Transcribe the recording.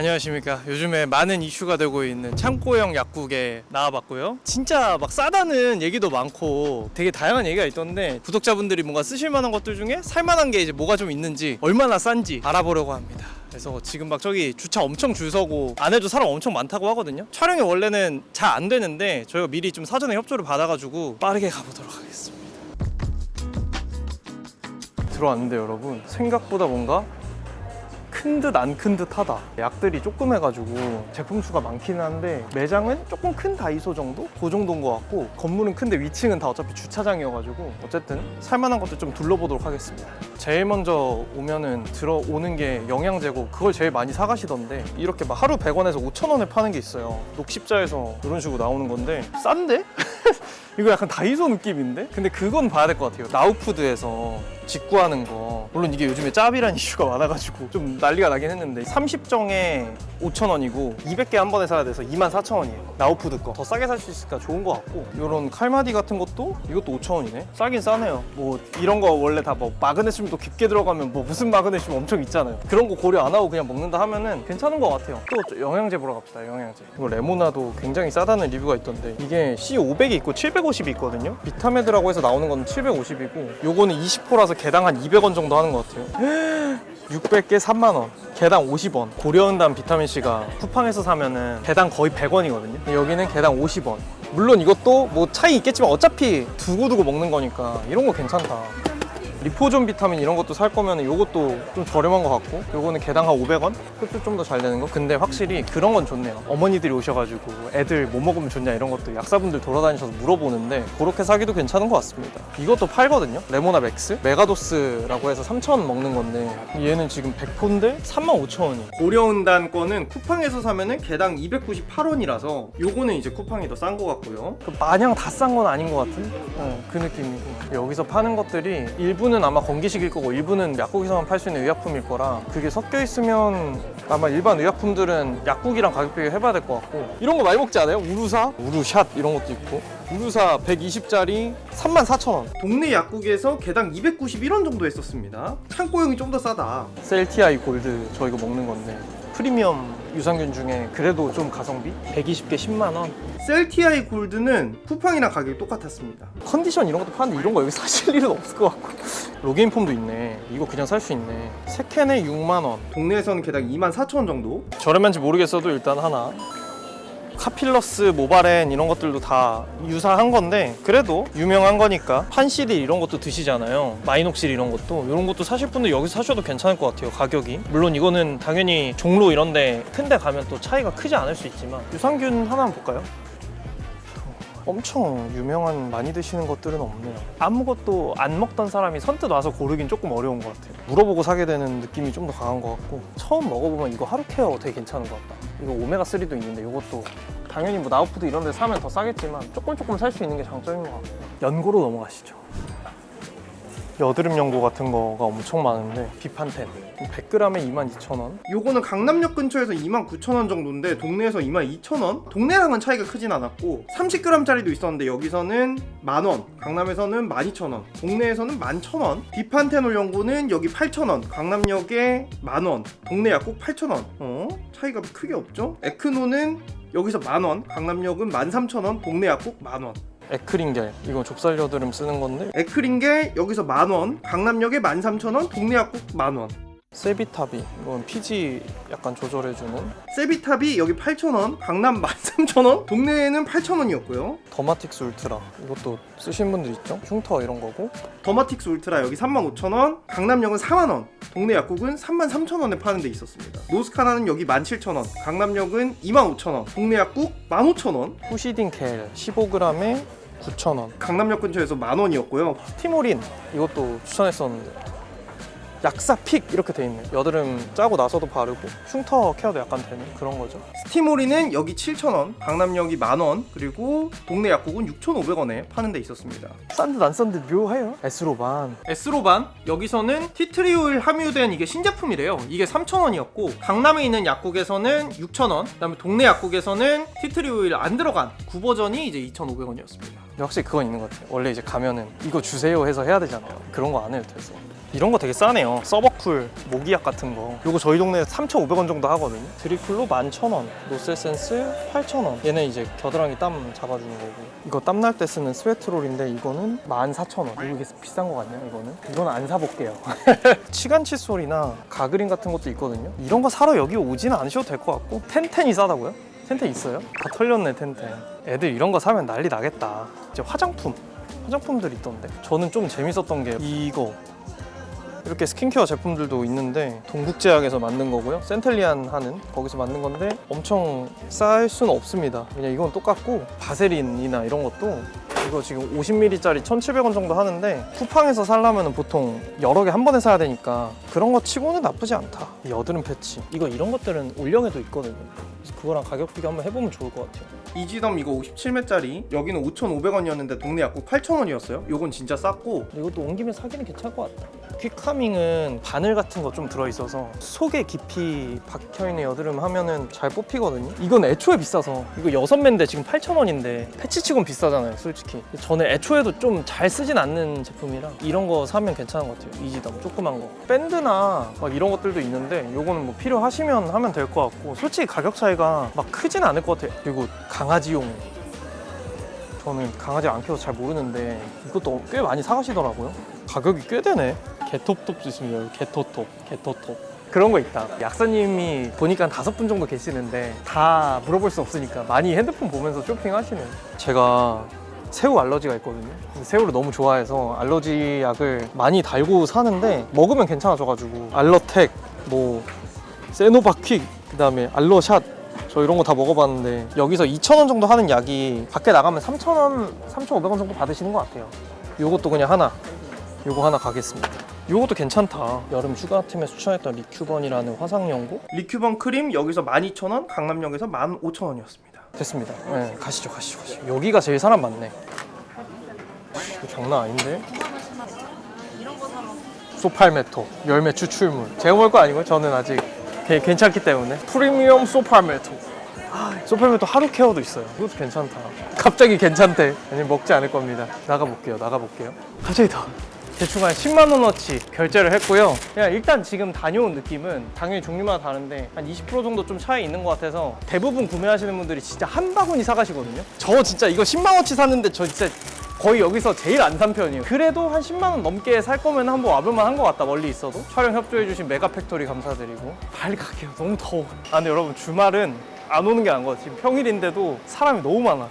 안녕하십니까. 요즘에 많은 이슈가 되고 있는 창고형 약국에 나와봤고요. 진짜 막 싸다는 얘기도 많고 되게 다양한 얘기가 있던데 구독자분들이 뭔가 쓰실 만한 것들 중에 살만한 게 이제 뭐가 좀 있는지 얼마나 싼지 알아보려고 합니다. 그래서 지금 막 저기 주차 엄청 줄 서고 안에도 사람 엄청 많다고 하거든요. 촬영이 원래는 잘 안 되는데 저희가 미리 좀 사전에 협조를 받아가지고 빠르게 가보도록 하겠습니다. 들어왔는데 여러분 생각보다 뭔가 큰 듯 안 큰 듯하다. 약들이 조금 해가지고 제품 수가 많기는 한데 매장은 조금 큰 다이소 정도? 그 정도인 것 같고 건물은 큰데 위층은 다 어차피 주차장이어가지고 어쨌든 살만한 것들 좀 둘러보도록 하겠습니다. 제일 먼저 오면은 들어오는 게 영양제고 그걸 제일 많이 사가시던데 이렇게 막 하루 100원에서 5,000원에 파는 게 있어요. 녹십자에서 이런 식으로 나오는 건데 싼데? 이거 약간 다이소 느낌인데? 근데 그건 봐야 될 것 같아요. 나우푸드에서 직구하는 거. 물론 이게 요즘에 짭이란 이슈가 많아가지고 좀 난리가 나긴 했는데 30정에 5,000원이고 200개 한 번에 사야 돼서 24,000원이에요. 나우푸드 거. 더 싸게 살 수 있으니까 좋은 것 같고 이런 칼마디 같은 것도 이것도 5,000원이네. 싸긴 싸네요. 뭐 이런 거 원래 다 뭐 마그네슘도 깊게 들어가면 뭐 무슨 마그네슘 엄청 있잖아요. 그런 거 고려 안 하고 그냥 먹는다 하면은 괜찮은 것 같아요. 또 영양제 보러 갑시다. 영양제. 이거 레모나도 굉장히 싸다는 리뷰가 있던데 이게 C500이 있고 750이 있거든요. 비타메드라고 해서 나오는 건 750이고 요거는 20호라서 개당 한 200원 정도 하는 것 같아요. 600개 3만 원. 개당 50원. 고려은단 비타민 C가 쿠팡에서 사면은 개당 거의 100원이거든요. 여기는 개당 50원. 물론 이것도 뭐 차이 있겠지만 어차피 두고두고 먹는 거니까 이런 거 괜찮다. 리포존 비타민 이런 것도 살 거면 이것도 좀 저렴한 것 같고 요거는 개당 한 500원? 흡수 좀 더 잘 되는 거? 근데 확실히 그런 건 좋네요. 어머니들이 오셔가지고 애들 뭐 먹으면 좋냐 이런 것도 약사분들 돌아다니셔서 물어보는데 그렇게 사기도 괜찮은 것 같습니다. 이것도 팔거든요. 레모나 맥스? 메가도스라고 해서 3,000원 먹는 건데 얘는 지금 100포인데 35,000원이 고려은단 거는 쿠팡에서 사면은 개당 298원이라서 요거는 이제 쿠팡이 더 싼 것 같고요. 그 마냥 다 싼 건 아닌 것 같은? 어, 그 느낌이고. 여기서 파는 것들이 일 부는 아마 건기식일 거고 일부는 약국에서만 팔 수 있는 의약품일 거라 그게 섞여 있으면 아마 일반 의약품들은 약국이랑 가격 비교 해봐야 될 것 같고. 이런 거 많이 먹지 않아요? 우루사? 우루샷 이런 것도 있고. 우루사 120짜리 34,000원. 동네 약국에서 개당 291원 정도 했었습니다. 창고용이 좀 더 싸다. 셀티아이 골드 저 이거 먹는 건데 프리미엄 유산균 중에 그래도 좀 가성비? 120개 10만 원. 셀티아이 골드는 쿠팡이랑 가격이 똑같았습니다. 컨디션 이런 것도 파는데 이런 거 여기 사실 일은 없을 것 같고. 로게인 폼도 있네. 이거 그냥 살 수 있네. 세 캔에 6만 원. 동네에서는 개당 2만 4천 원 정도. 저렴한지 모르겠어도 일단 하나. 카필러스, 모바렌 이런 것들도 다 유사한 건데 그래도 유명한 거니까 판시리 이런 것도 드시잖아요 마이녹실 이런 것도 이런 것도 사실 분들 여기서 사셔도 괜찮을 것 같아요 가격이 물론 이거는 당연히 종로 이런데 큰데 가면 또 차이가 크지 않을 수 있지만 유산균 하나만 볼까요? 엄청 유명한 많이 드시는 것들은 없네요. 아무것도 안 먹던 사람이 선뜻 와서 고르긴 조금 어려운 것 같아요. 물어보고 사게 되는 느낌이 좀 더 강한 것 같고 처음 먹어보면 이거 하루 케어 되게 괜찮은 것 같다. 이거 오메가 3도 있는데 이것도 당연히 뭐 나우푸드 이런 데 사면 더 싸겠지만 조금 조금 살 수 있는 게 장점인 것 같고 연고로 넘어가시죠. 여드름 연고 같은 거가 엄청 많은데 비판텐 100g에 22,000원 요거는 강남역 근처에서 29,000원 정도인데 동네에서 22,000원? 동네랑은 차이가 크진 않았고 30g짜리도 있었는데 여기서는 만원 강남에서는 12,000원 동네에서는 11,000원 비판테놀 연고는 여기 8,000원 강남역에 만원 동네 약국 8,000원 어? 차이가 크게 없죠? 에크노는 여기서 만원 강남역은 13,000원 동네 약국 만원 에크링겔. 이거 좁쌀 여드름 쓰는 건데? 에크링겔 여기서 만원. 강남역에 13,000원 동네 약국 만원. 세비탑이 이건 피지 약간 조절해주는? 세비탑이 여기 8,000원. 강남 13,000원. 동네에는 8,000원이었고요. 더마틱스 울트라. 이것도 쓰신 분들 있죠? 흉터 이런 거고? 더마틱스 울트라 여기 35,000원. 강남역은 4만원. 동네 약국은 33,000원에 파는 데 있었습니다. 노스카나는 여기 17,000원. 강남역은 25,000원. 동네 약국 15,000원. 후시딘 켈 15g에 9,000원. 강남역 근처에서 만 원이었고요. 티모린 이것도 추천했었는데 약사픽 이렇게 돼 있네. 여드름 짜고 나서도 바르고 흉터 케어도 약간 되는 그런 거죠. 스티모리는 여기 7,000원 강남역이 만원 그리고 동네 약국은 6,500원에 파는 데 있었습니다. 싼 듯 안 싼 듯 묘해요. 에스로반. 에스로반? 여기서는 티트리오일 함유된 이게 신제품이래요. 이게 3,000원이었고 강남에 있는 약국에서는 6,000원 그다음에 동네 약국에서는 티트리오일 안 들어간 구버전이 이제 2,500원이었습니다. 확실히 그건 있는 것 같아요. 원래 이제 가면은 이거 주세요 해서 해야 되잖아요. 그런 거 안 해도 돼서 이런 거 되게 싸네요. 서버쿨, 모기약 같은 거. 요거 저희 동네에 3,500원 정도 하거든요. 드리쿨로 11,000원, 노셀센스 8,000원. 얘는 이제 겨드랑이 땀 잡아주는 거고. 이거 땀 날 때 쓰는 스웨트롤인데 이거는 14,000원. 이거 비싼 거 같냐, 이거는? 이거는 안 사볼게요. 치간 칫솔이나 가그린 같은 것도 있거든요. 이런 거 사러 여기 오지는 않으셔도 될 것 같고. 텐텐이 싸다고요? 텐텐 있어요? 다 털렸네, 텐텐. 애들 이런 거 사면 난리 나겠다. 이제 화장품. 화장품들 있던데. 저는 좀 재밌었던 게 이거. 이렇게 스킨케어 제품들도 있는데 동국제약에서 만든 거고요. 센텔리안 하는 거기서 만든 건데 엄청 쌀 수는 없습니다. 그냥 이건 똑같고 바세린이나 이런 것도 이거 지금 50ml짜리 1,700원 정도 하는데 쿠팡에서 살려면 보통 여러 개 한 번에 사야 되니까 그런 거 치고는 나쁘지 않다. 이 여드름 패치 이거 이런 것들은 올영에도 있거든요. 그래서 그거랑 가격 비교 한번 해보면 좋을 것 같아요. 이지덤 이거 57매짜리 여기는 5,500원이었는데 동네 약국 8,000원이었어요. 요건 진짜 쌌고 이것도 온 김에 사기는 괜찮을 것 같다. 퀵카밍은 바늘 같은 거 좀 들어있어서 속에 깊이 박혀있는 여드름 하면은 잘 뽑히거든요. 이건 애초에 비싸서 이거 6매인데 지금 8,000원인데 패치치곤 비싸잖아요 솔직히. 저는 애초에도 좀 잘 쓰진 않는 제품이라 이런 거 사면 괜찮은 것 같아요. 이지덤 조그만 거. 밴드나 막 이런 것들도 있는데 요거는 뭐 필요하시면 하면 될 것 같고 솔직히 가격 차이가 막 크진 않을 것 같아요. 그리고 강아지용 저는 강아지 안 키워서 잘 모르는데 이것도 꽤 많이 사가시더라고요. 가격이 꽤 되네. 개톱톱도 있습니다. 개토톱, 개토톱. 그런 거 있다. 약사님이 보니까 한 다섯 분 정도 계시는데 다 물어볼 수 없으니까 많이 핸드폰 보면서 쇼핑하시네. 제가 새우 알러지가 있거든요. 새우를 너무 좋아해서 알러지 약을 많이 달고 사는데 먹으면 괜찮아져가지고 알러텍, 뭐 세노바퀵, 그다음에 알러샷 저 이런 거 다 먹어봤는데 여기서 2,000원 정도 하는 약이 밖에 나가면 3,000원, 3,500원 정도 받으시는 것 같아요. 요것도 그냥 하나, 요거 하나 가겠습니다. 요것도 괜찮다. 여름 휴가 팀에 추천했던 리큐번이라는 화상연고. 리큐번 크림 여기서 12,000원, 강남역에서 15,000원이었습니다. 됐습니다. 네, 가시죠, 가시죠, 가시죠. 여기가 제일 사람 많네. 이거 장난 아닌데? 소팔메토 열매 추출물 제가 먹을 거 아니고 저는 아직 게- 괜찮기 때문에. 프리미엄 소팔메토. 아, 소팔메토 하루 케어도 있어요. 이것도 괜찮다. 갑자기 괜찮대. 아니 먹지 않을 겁니다. 나가볼게요. 나가볼게요. 갑자기 더. 대충 한 10만 원어치 결제를 했고요. 그냥 일단 지금 다녀온 느낌은 당연히 종류마다 다른데 한 20% 정도 좀 차이 있는 것 같아서 대부분 구매하시는 분들이 진짜 한 바구니 사가시거든요. 저 진짜 이거 10만 원어치 샀는데 저 진짜 거의 여기서 제일 안 산 편이에요. 그래도 한 10만 원 넘게 살 거면 한번 와볼만 한 것 같다. 멀리 있어도 촬영 협조해주신 메가팩토리 감사드리고 갈게요. 너무 더워. 아 근데 여러분 주말은 안 오는 게 나은 것 같아요. 지금 평일인데도 사람이 너무 많아.